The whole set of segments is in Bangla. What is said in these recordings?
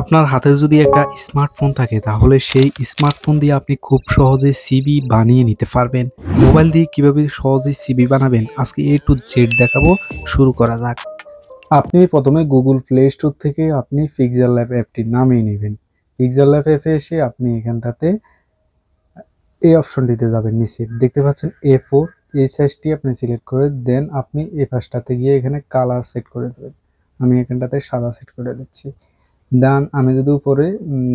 আপনার হাতে যদি একটা স্মার্টফোন থাকে, তাহলে সেই স্মার্টফোন দিয়ে আপনি খুব সহজে সিভি বানিয়ে নিতে পারবেন। মোবাইল দিয়ে কীভাবে সহজে সিভি বানাবেন, আজকে এ টু জেড দেখাবো। শুরু করা যাক। আপনি প্রথমে গুগল প্লে স্টোর থেকে আপনি পিক্সেল ল্যাব অ্যাপটি নামিয়ে নেবেন। পিক্সেল ল্যাব অ্যাপে এসে আপনি এখানটাতে এই অপশনটিতে যাবেন নিচে। দেখতে পাচ্ছেন এ ফোর এই সাইজটি আপনি সিলেক্ট করে দেন আপনি এ পাশটাতে গিয়ে এখানে কালার সেট করে দেবেন। আমি এখানটাতে সাদা সেট করে দিচ্ছি। দেন আমি যদি উপরে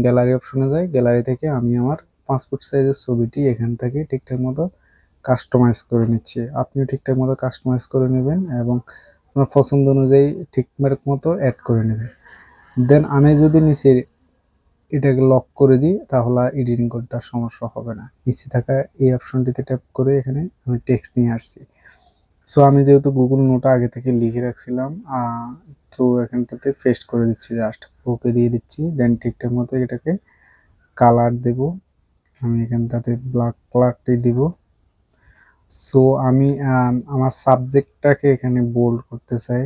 গ্যালারি অপশনে যাই গ্যালারি থেকে আমি আমার পাসপোর্ট সাইজের ছবিটি এখান থেকে ঠিকঠাক মতো কাস্টমাইজ করে নিচ্ছি। আপনিও ঠিকঠাক মতো কাস্টমাইজ করে নেবেন এবং আপনার পছন্দ অনুযায়ী ঠিকঠাক মতো অ্যাড করে নেবেন। দেন আমি যদি নিচে এটাকে লক করে দিই, তাহলে এডিটিং করতে আর সমস্যা হবে না। নিচে থাকা এই অপশনটিতে ট্যাপ করে এখানে আমি টেক্সট নিয়ে আসছি। সো আমি যেহেতু গুগল নোট আগে থেকে লিখে রাখছিলাম তো এখানটাতে পেস্ট করে দিচ্ছি জাস্ট ওকে দিয়ে দিচ্ছি দেন ঠিকঠাক মতো এটাকে কালার দেব। আমি এখানটাতে ব্ল্যাক কালারটি দিব। সো আমি আমার সাবজেক্টটাকে এখানে বোল্ড করতে চাই।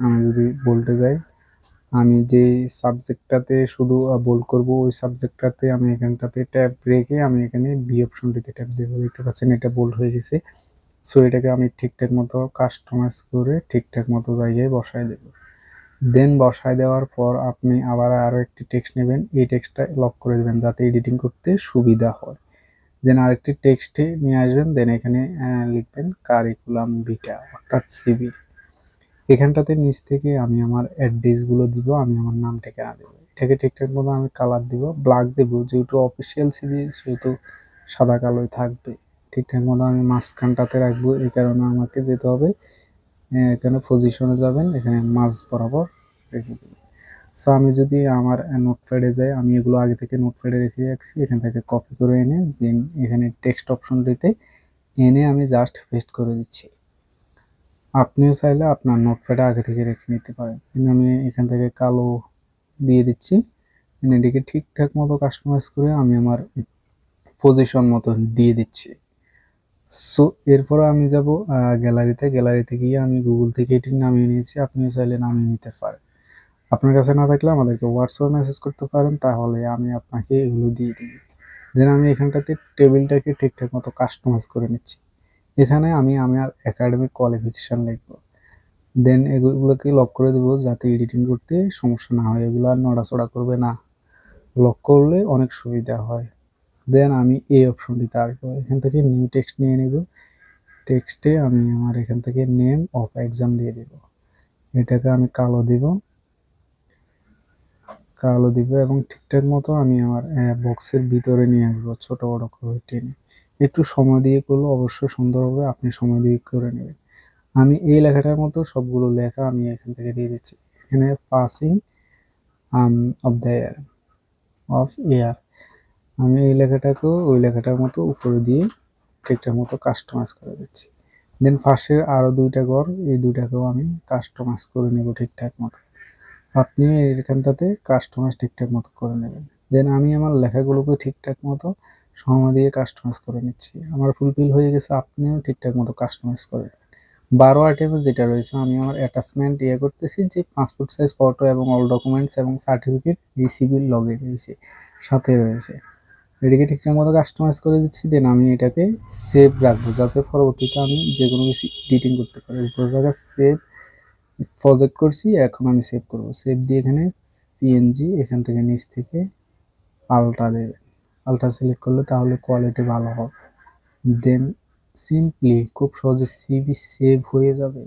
আমি যদি বলতে যাই, আমি যে সাবজেক্টটাতে শুধু বোল্ড করব, ওই সাবজেক্টটাতে আমি এখানটাতে ট্যাব রেখে আমি এখানে বি অপশনটিতে ট্যাপ দেবো। দেখতে পাচ্ছেন এটা বোল্ড হয়ে গেছে। সো এটাকে আমি ঠিকঠাক মতো কাস্টমাইজ করে ঠিকঠাক মতো জায়গায় বসায় দেব। দেন বসায় দেওয়ার পর আপনি আবার আরও একটি টেক্সট নেবেন। এই টেক্সটটা লক করে দেবেন যাতে এডিটিং করতে সুবিধা হয়। দেন আরেকটি টেক্সটে নিয়ে আসবেন। দেন এখানে লিখবেন কারিকুলাম বিটা অর্থাৎ সিবি এখানটাতে নিচ থেকে আমি আমার অ্যাড্রেসগুলো দিব, আমি আমার নাম, ঠিকানা দেবো। এটাকে ঠিকঠাক মতো আমি কালার দিব। ব্ল্যাক দেব, যেহেতু অফিসিয়াল সিবি সেহেতু সাদা কালোই থাকবে। ঠিকঠাক মতো আমি মাঝখানটাতে রাখব, এই কারণে আমাকে যেতে হবে। এখানে পজিশনে যাবেন, এখানে মাঝ বরাবর রেখে দেবেন। সো আমি যদি আমার নোটপ্যাডে যাই, আমি এগুলো আগে থেকে নোটপ্যাডে রেখে রাখছি এখান থেকে কপি করে এনে দেন এখানে টেক্সট অপশনটিতে এনে আমি জাস্ট পেস্ট করে দিচ্ছি। আপনিও চাইলে আপনার নোটপ্যাডে আগে থেকে রেখে নিতে পারেন। আমি এখান থেকে কালো দিয়ে দিচ্ছি। এটিকে ঠিকঠাক মতো কাস্টমাইজ করে আমি আমার পজিশন মতো দিয়ে দিচ্ছি। সো এরপরে আমি যাব গ্যালারিতে গ্যালারিতে গিয়ে আমি গুগল থেকে এটি নামিয়ে নিয়েছি। আপনিও চাইলে নামিয়ে নিতে পারেন। আপনার কাছে না থাকলে আমাদেরকে হোয়াটসঅ্যাপ মেসেজ করতে পারেন, তাহলে আমি আপনাকে এগুলো দিয়ে দিই। দেন আমি এখানটাতে টেবিলটাকে ঠিকঠাক মতো কাস্টমাইজ করে নিচ্ছি। এখানে আমি আমার একাডেমিক কোয়ালিফিকেশান লিখব। দেন এগুলোকে লক করে দেবো যাতে এডিটিং করতে সমস্যা না হয়। এগুলো আর নড়াচড়া করবে না। লক করলে অনেক সুবিধা হয়। দেন আমি এই অপশনটিতে আসব এখান থেকে নিউ টেক্সট নিয়ে নেব। টেক্সটে আমি আমার এখান থেকে নেম অফ এক্সাম দিয়ে দেব। এটাকে আমি কালো দিব। কালো দিব এবং ঠিকঠাক মতো আমি আমার বক্সের ভিতরে নিয়ে আসব ছোট বড় করে টেনে। একটু সময় দিয়ে করলে অবশ্যই সুন্দর হবে। আপনি সময় দিয়ে করে নেবেন। আমি এই লেখাটার মতো সবগুলো লেখা আমি এখান থেকে দিয়ে দিচ্ছি। এখানে passing of the air of air আমি এই লেখাটাকেও ওই লেখাটার মতো উপরে দিয়ে ঠিকঠাক মতো কাস্টমাইজ করে দিচ্ছি। দেন ফার্স্টের আরও দুইটা ঘর, এই দুইটাকেও আমি কাস্টমাইজ করে নেব ঠিকঠাক মতো। আপনি এখানটাতে কাস্টমাইজ ঠিকঠাক মতো করে নেবেন। দেন আমি আমার লেখাগুলোকে ঠিকঠাক মতো সময় দিয়ে কাস্টমাইজ করে নিচ্ছি। আমার ফুলফিল হয়ে গেছে, আপনিও ঠিকঠাক মতো কাস্টমাইজ করে নেবেন। বারো আইটেমে যেটা রয়েছে, আমি আমার অ্যাটাচমেন্ট ইয়ে করতেছি যে পাসপোর্ট সাইজ ফটো এবং অল ডকুমেন্টস এবং সার্টিফিকেট এই সিভিল লগে রয়েছে, সাথে রয়েছে। এটাকে ঠিকঠাক মতো কাস্টমাইজ করে দিচ্ছি দেন আমি এটাকে সেভ রাখব, যাতে পরবর্তীতে আমি যে কোনো কিছু এডিটিং করতে পারি। উপরে রাখা সেভ প্রজেক্ট করছি, এখন আমি সেভ করব। সেভ দিয়ে এখানে পিএনজি এখান থেকে নিচ থেকে আলট্রা দেবে আলট্রা সিলেক্ট করলে তাহলে কোয়ালিটি ভালো হবে। দেন সিম্পলি খুব সহজে সিভি সেভ হয়ে যাবে।